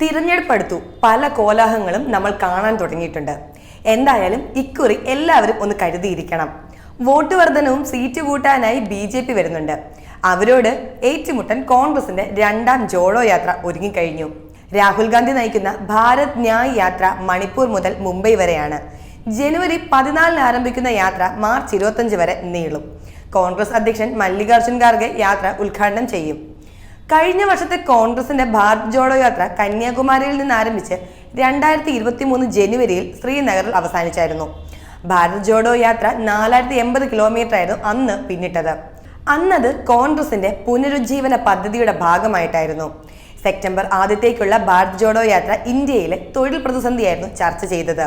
തിരഞ്ഞെടുപ്പ് അടുത്തു പല കോലാഹങ്ങളും നമ്മൾ കാണാൻ തുടങ്ങിയിട്ടുണ്ട്. എന്തായാലും ഇക്കുറി എല്ലാവരും ഒന്ന് കരുതിയിരിക്കണം. വോട്ട് വർധനവും സീറ്റ് കൂട്ടാനായി ബി ജെ പി വരുന്നുണ്ട്. അവരോട് ഏറ്റുമുട്ടൻ കോൺഗ്രസിന്റെ രണ്ടാം ജോഡോ യാത്ര ഒരുങ്ങിക്കഴിഞ്ഞു. രാഹുൽ ഗാന്ധി നയിക്കുന്ന ഭാരത് ന്യായ് യാത്ര മണിപ്പൂർ മുതൽ മുംബൈ വരെയാണ്. ജനുവരി പതിനാലിന് ആരംഭിക്കുന്ന യാത്ര മാർച്ച് ഇരുപത്തഞ്ച് വരെ നീളും. കോൺഗ്രസ് അധ്യക്ഷൻ മല്ലികാർജുൻ ഖാർഗെ യാത്ര ഉദ്ഘാടനം ചെയ്യും. കഴിഞ്ഞ വർഷത്തെ കോൺഗ്രസിന്റെ ഭാരത് ജോഡോ യാത്ര കന്യാകുമാരിയിൽ നിന്ന് ആരംഭിച്ച് രണ്ടായിരത്തി ഇരുപത്തി മൂന്ന് ജനുവരിയിൽ ശ്രീനഗറിൽ അവസാനിച്ചായിരുന്നു. ഭാരത് ജോഡോ യാത്ര നാലായിരത്തി എൺപത് കിലോമീറ്റർ ആയിരുന്നു അന്ന് പിന്നിട്ടത്. അന്നത് കോൺഗ്രസിന്റെ പുനരുജ്ജീവന പദ്ധതിയുടെ ഭാഗമായിട്ടായിരുന്നു. സെപ്റ്റംബർ ആദ്യത്തേക്കുള്ള ഭാരത് ജോഡോ യാത്ര ഇന്ത്യയിലെ തൊഴിൽ പ്രതിസന്ധിയായിരുന്നു ചർച്ച ചെയ്തത്.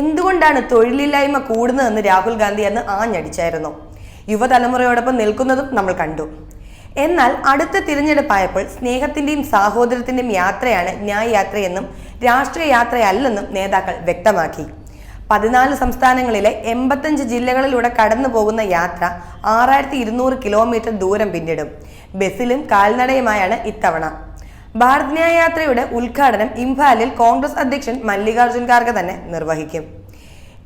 എന്തുകൊണ്ടാണ് തൊഴിലില്ലായ്മ കൂടുന്നതെന്ന് രാഹുൽ ഗാന്ധി അന്ന് ആഞ്ഞടിച്ചായിരുന്നു. യുവതലമുറയോടൊപ്പം നിൽക്കുന്നതും നമ്മൾ കണ്ടു. എന്നാൽ അടുത്ത തിരഞ്ഞെടുപ്പായപ്പോൾ സ്നേഹത്തിന്റെയും സാഹോദര്യത്തിന്റെയും യാത്രയാണ് ന്യായ യാത്രയെന്നും രാഷ്ട്രീയ യാത്രയല്ലെന്നും നേതാക്കൾ വ്യക്തമാക്കി. പതിനാല് സംസ്ഥാനങ്ങളിലെ എൺപത്തഞ്ച് ജില്ലകളിലൂടെ കടന്നു പോകുന്ന യാത്ര ആറായിരത്തി ഇരുന്നൂറ് കിലോമീറ്റർ ദൂരം പിന്നിടും. ബസ്സിലും കാൽനടയുമായാണ് ഇത്തവണ. ഭാരത് ന്യായ യാത്രയുടെ ഉദ്ഘാടനം ഇംഫാലിൽ കോൺഗ്രസ് അധ്യക്ഷൻ മല്ലികാർജുൻ ഖാർഗെ തന്നെ നിർവഹിക്കും.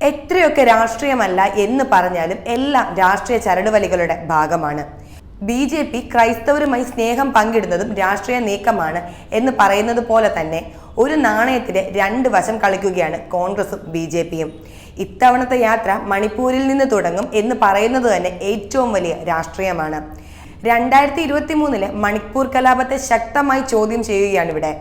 എത്രയൊക്കെ രാഷ്ട്രീയമല്ല എന്ന് പറഞ്ഞാലും എല്ലാം രാഷ്ട്രീയ ചരടുവലികളുടെ ഭാഗമാണ്. ബി ജെ പി ക്രൈസ്തവരുമായി സ്നേഹം പങ്കിടുന്നതും രാഷ്ട്രീയ നീക്കമാണ് എന്ന് പറയുന്നത് പോലെ തന്നെ ഒരു നാണയത്തിന്റെ രണ്ട് വശം കളിക്കുകയാണ് കോൺഗ്രസും ബി ജെ പിയും. ഇത്തവണത്തെ യാത്ര മണിപ്പൂരിൽ നിന്ന് തുടങ്ങും എന്ന് പറയുന്നത് തന്നെ ഏറ്റവും വലിയ രാഷ്ട്രീയമാണ്. രണ്ടായിരത്തി ഇരുപത്തി മണിപ്പൂർ കലാപത്തെ ശക്തമായി ചോദ്യം ചെയ്യുകയാണ് ഇവിടെ.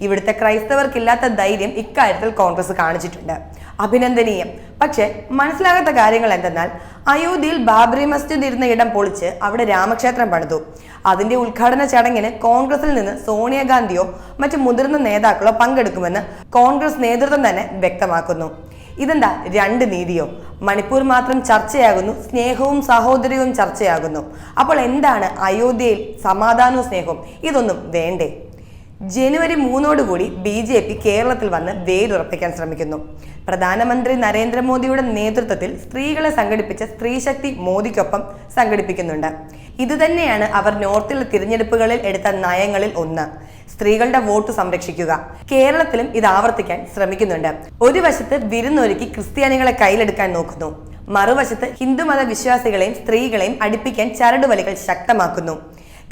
ഇവിടുത്തെ ക്രൈസ്തവർക്കില്ലാത്ത ധൈര്യം ഇക്കാര്യത്തിൽ കോൺഗ്രസ് കാണിച്ചിട്ടുണ്ട്. അഭിനന്ദനീയം. പക്ഷെ മനസ്സിലാകാത്ത കാര്യങ്ങൾ എന്തെന്നാൽ അയോധ്യയിൽ ബാബറി മസ്ജിദ് ഇരുന്ന ഇടം പൊളിച്ച് അവിടെ രാമക്ഷേത്രം പണിതു. അതിന്റെ ഉദ്ഘാടന ചടങ്ങിന് കോൺഗ്രസിൽ നിന്ന് സോണിയാഗാന്ധിയോ മറ്റു മുതിർന്ന നേതാക്കളോ പങ്കെടുക്കുമെന്ന് കോൺഗ്രസ് നേതൃത്വം തന്നെ വ്യക്തമാക്കുന്നു. ഇതെന്താ രണ്ട് നീതിയോ? മണിപ്പൂർ മാത്രം ചർച്ചയാകുന്നു സ്നേഹവും സഹോദര്യവും ചർച്ചയാകുന്നു. അപ്പോൾ എന്താണ് അയോധ്യയിൽ സമാധാനവും സ്നേഹവും? ഇതൊന്നും വേണ്ടേ. ജനുവരി മൂന്നോടുകൂടി ബി ജെ പി കേരളത്തിൽ വന്ന് വേരുറപ്പിക്കാൻ ശ്രമിക്കുന്നു. പ്രധാനമന്ത്രി നരേന്ദ്രമോദിയുടെ നേതൃത്വത്തിൽ സ്ത്രീകളെ സംഘടിപ്പിച്ച സ്ത്രീശക്തി മോദിക്കൊപ്പം സംഘടിപ്പിക്കുന്നുണ്ട്. ഇതുതന്നെയാണ് അവർ നോർത്തിലെ തിരഞ്ഞെടുപ്പുകളിൽ എടുത്ത നയങ്ങളിൽ ഒന്ന്. സ്ത്രീകളുടെ വോട്ട് സംരക്ഷിക്കുക. കേരളത്തിലും ഇത് ആവർത്തിക്കാൻ ശ്രമിക്കുന്നുണ്ട്. ഒരു വശത്ത് വിരുന്നൊരുക്കി ക്രിസ്ത്യാനികളെ കയ്യിലെടുക്കാൻ നോക്കുന്നു. മറുവശത്ത് ഹിന്ദുമത വിശ്വാസികളെയും സ്ത്രീകളെയും അടുപ്പിക്കാൻ ചരടുവലികൾ ശക്തമാക്കുന്നു.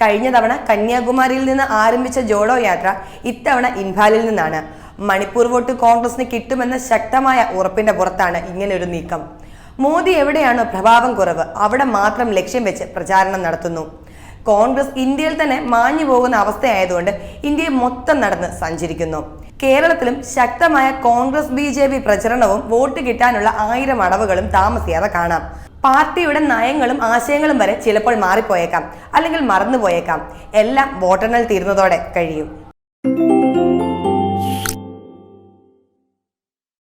കഴിഞ്ഞ തവണ കന്യാകുമാരിയിൽ നിന്ന് ആരംഭിച്ച ജോഡോ യാത്ര ഇത്തവണ ഇൻഫാലിൽ നിന്നാണ്. മണിപ്പൂർ വോട്ട് കോൺഗ്രസിന് കിട്ടുമെന്ന ശക്തമായ ഉറപ്പിന്റെ പുറത്താണ് ഇങ്ങനൊരു നീക്കം. മോദി എവിടെയാണോ പ്രഭാവം കുറവ് അവിടെ മാത്രം ലക്ഷ്യം വെച്ച് പ്രചാരണം നടത്തുന്നു. കോൺഗ്രസ് ഇന്ത്യയിൽ തന്നെ മാഞ്ഞു പോകുന്ന അവസ്ഥയായതുകൊണ്ട് ഇന്ത്യയെ മൊത്തം നടന്ന് സഞ്ചരിക്കുന്നു. കേരളത്തിലും ശക്തമായ കോൺഗ്രസ് ബി പ്രചരണവും വോട്ട് കിട്ടാനുള്ള ആയിരം അടവുകളും താമസിയാതെ കാണാം. പാർട്ടിയുടെ നയങ്ങളും ആശയങ്ങളും വരെ ചിലപ്പോൾ മാറിപ്പോയേക്കാം അല്ലെങ്കിൽ മറന്നുപോയേക്കാം. എല്ലാം വോട്ടെണ്ണൽ തീർന്നതോടെ കഴിയും.